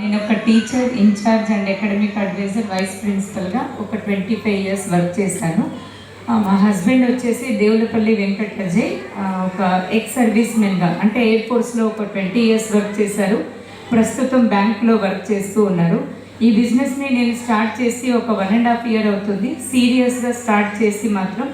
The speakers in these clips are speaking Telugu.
నేను ఒక teacher incharge and academic adviser vice ప్రిన్సిపల్గా ఒక ట్వంటీ ఫైవ్ ఇయర్స్ వర్క్ చేశాను. మా హస్బెండ్ వచ్చేసి దేవులపల్లి వెంకట్ అజయ్ ఒక ఎక్స్ సర్వీస్ మెన్గా అంటే ఎయిర్ ఫోర్స్లో ఒక ట్వంటీ ఇయర్స్ వర్క్ చేశారు. ప్రస్తుతం బ్యాంక్లో వర్క్ చేస్తూ ఉన్నారు. ఈ బిజినెస్ని నేను స్టార్ట్ చేసి ఒక వన్ అండ్ హాఫ్ ఇయర్ అవుతుంది. సీరియస్గా స్టార్ట్ చేసి మాత్రం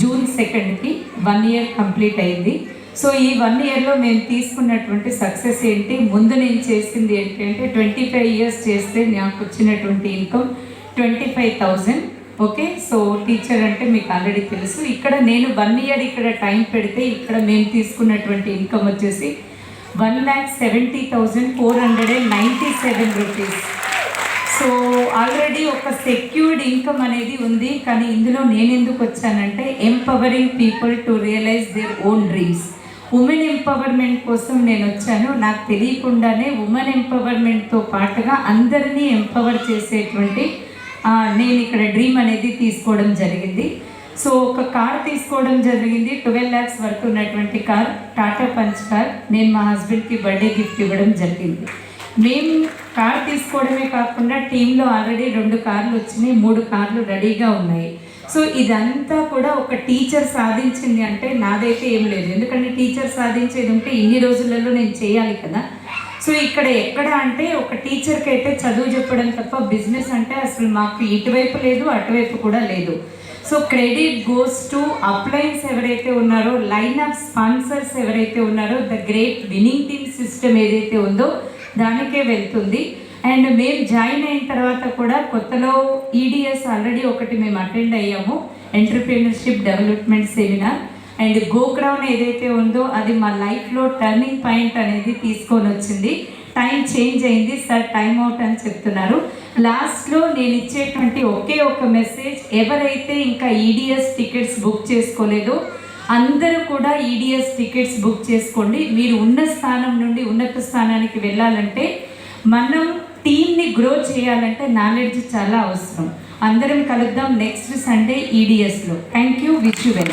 జూన్ సెకండ్కి వన్ ఇయర్ కంప్లీట్ అయింది. సో ఈ వన్ ఇయర్లో మేము తీసుకున్నటువంటి సక్సెస్ ఏంటి? ముందు నేను చేసింది ఏంటి అంటే ట్వంటీ ఫైవ్ ఇయర్స్ చేస్తే నాకు వచ్చినటువంటి income twenty five thousand okay so teacher అంటే మీకు ఆల్రెడీ తెలుసు. ఇక్కడ నేను వన్ ఇయర్ ఇక్కడ టైం పెడితే ఇక్కడ మేము తీసుకున్నటువంటి ఇన్కమ్ వచ్చేసి one lakh seventy thousand four hundred and ninety seven rupees so already ఒక సెక్యూర్డ్ ఇన్కమ్ అనేది ఉంది. కానీ ఇందులో నేను ఎందుకు వచ్చానంటే empowering people to realise their own dreams women empowerment కోసం నేను వచ్చాను నాకు తెలియకుండానే ఉమెన్ ఎంపవర్మెంట్తో పాటుగా అందరినీ ఎంపవర్ చేసేటువంటి నేను ఇక్కడ డ్రీమ్ అనేది తీసుకోవడం జరిగింది. సో ఒక కార్ తీసుకోవడం జరిగింది. ట్వెల్వ్ ల్యాక్స్ వరకు ఉన్నటువంటి కార్ టాటా పంచ్ కార్ నేను మా హస్బెండ్కి బర్త్డే గిఫ్ట్ ఇవ్వడం జరిగింది. మేము కార్ తీసుకోవడమే కాకుండా టీంలో ఆల్రెడీ రెండు కార్లు వచ్చినాయి. మూడు కార్లు రెడీగా ఉన్నాయి. సో ఇదంతా కూడా ఒక టీచర్ సాధించింది అంటే నాదైతే ఏం లేదు. ఎందుకంటే టీచర్ సాధించేది ఉంటే ఇన్ని రోజులలో నేను చేయాలి కదా. సో ఇక్కడ ఎక్కడ అంటే ఒక టీచర్కి అయితే చదువు చెప్పడం తప్ప బిజినెస్ అంటే అసలు మాకు ఇటువైపు లేదు అటువైపు కూడా లేదు. So credit goes to appliance ఎవరైతే ఉన్నారో లైన్ ఆఫ్ స్పాన్సర్స్ ఎవరైతే ఉన్నారో the great winning team system ఏదైతే ఉందో దానికే వెళ్తుంది. అండ్ మేము జాయిన్ అయిన తర్వాత కూడా కొత్తలో ఈడిఎస్ ఆల్రెడీ ఒకటి మేము అటెండ్ అయ్యాము. ఎంటర్ప్రీనర్షిప్ డెవలప్మెంట్ సెమినార్ అండ్ గోక్రౌన్ ఏదైతే ఉందో అది మా లైఫ్లో టర్నింగ్ పాయింట్ అనేది తీసుకొని వచ్చింది. టైం చేంజ్ అయింది. సార్ టైం అవుట్ అని చెప్తున్నారు. లాస్ట్లో నేను ఇచ్చేటువంటి ఒకే ఒక మెసేజ్ ఎవరైతే ఇంకా ఈడిఎస్ టికెట్స్ బుక్ చేసుకోలేదో అందరూ కూడా ఈడిఎస్ టికెట్స్ బుక్ చేసుకోండి. మీరు ఉన్న స్థానం నుండి ఉన్నత స్థానానికి వెళ్ళాలంటే మనం గ్రో చేయాలంటే నాలెడ్జ్ చాలా అవసరం. అందరం కలుద్దాం next Sunday ఈడిఎస్లో thank you wish you well